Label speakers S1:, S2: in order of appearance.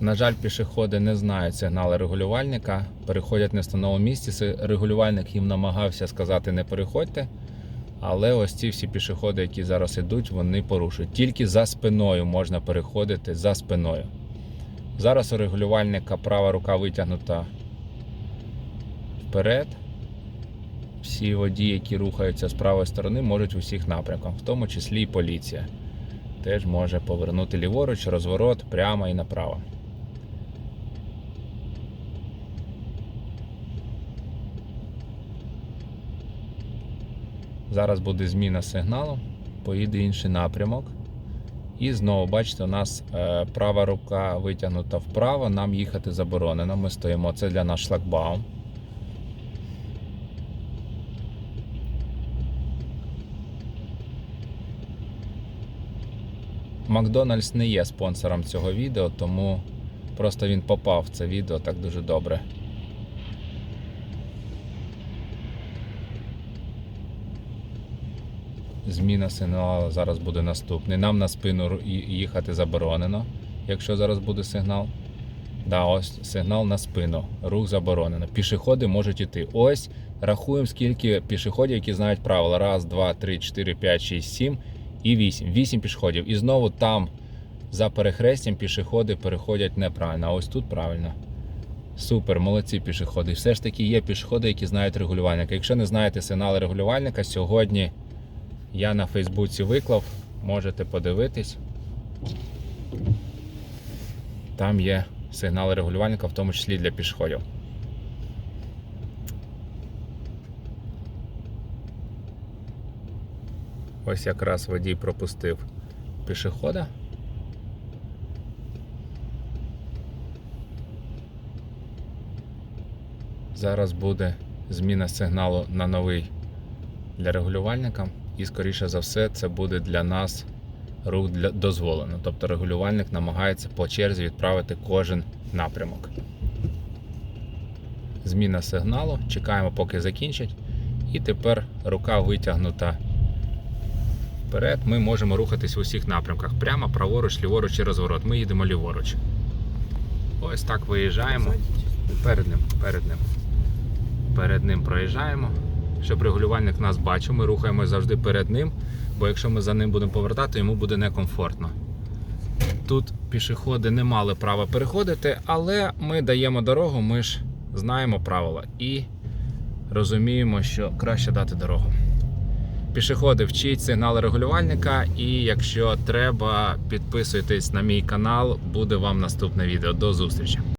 S1: На жаль, пішоходи не знають сигнали регулювальника, переходять не в місці. Регулювальник їм намагався сказати не переходьте. Але ось ці всі пішоходи, які зараз ідуть, вони порушують. Тільки за спиною можна переходити за спиною. Зараз у регулювальника права рука витягнута вперед. Всі водії, які рухаються з правої сторони, можуть в усіх напрямках, в тому числі і поліція. Теж може повернути ліворуч, розворот прямо і направо. Зараз буде зміна сигналу, поїде інший напрямок. І знову, бачите, у нас е, права рука витягнута вправо, нам їхати заборонено. Ми стоїмо, це для нас шлагбаум. Макдональдс не є спонсором цього відео, тому просто він попав в це відео так дуже добре. Зміна сигналу зараз буде наступний. Нам на спину їхати заборонено, якщо зараз буде сигнал. Да, ось сигнал на спину. Рух заборонено. Пішоходи можуть іти. Ось рахуємо, скільки пішоходів, які знають правила. Раз, два, три, чотири, п'ять, шість, сім і вісім. Вісім пішоходів. І знову там за перехрестям пішоходи переходять неправильно. А ось тут правильно. Супер, молодці пішоходи. Все ж таки є пішоходи, які знають регулювальника. Якщо не знаєте сигнали регулювальника, сьогодні я на Фейсбуці виклав, можете подивитись. Там є сигнали регулювальника, в тому числі для пішоходів. Ось якраз водій пропустив пішохода. Зараз буде зміна сигналу на новий для регулювальника, і, скоріше за все, це буде для нас рух для дозволено. Тобто регулювальник намагається по черзі відправити кожен напрямок. Зміна сигналу. Чекаємо, поки закінчать. І тепер рука витягнута вперед. Ми можемо рухатись в усіх напрямках. Прямо, праворуч, ліворуч і розворот. Ми їдемо ліворуч. Ось так виїжджаємо. Перед ним, перед ним. Перед ним проїжджаємо. Щоб регулювальник нас бачив, ми рухаємось завжди перед ним, бо якщо ми за ним будемо повертати, йому буде некомфортно. Тут пішоходи не мали права переходити, але ми даємо дорогу, ми ж знаємо правила і розуміємо, що краще дати дорогу. Пішоходи вчіть сигнали регулювальника, і якщо треба, підписуйтесь на мій канал, буде вам наступне відео. До зустрічі!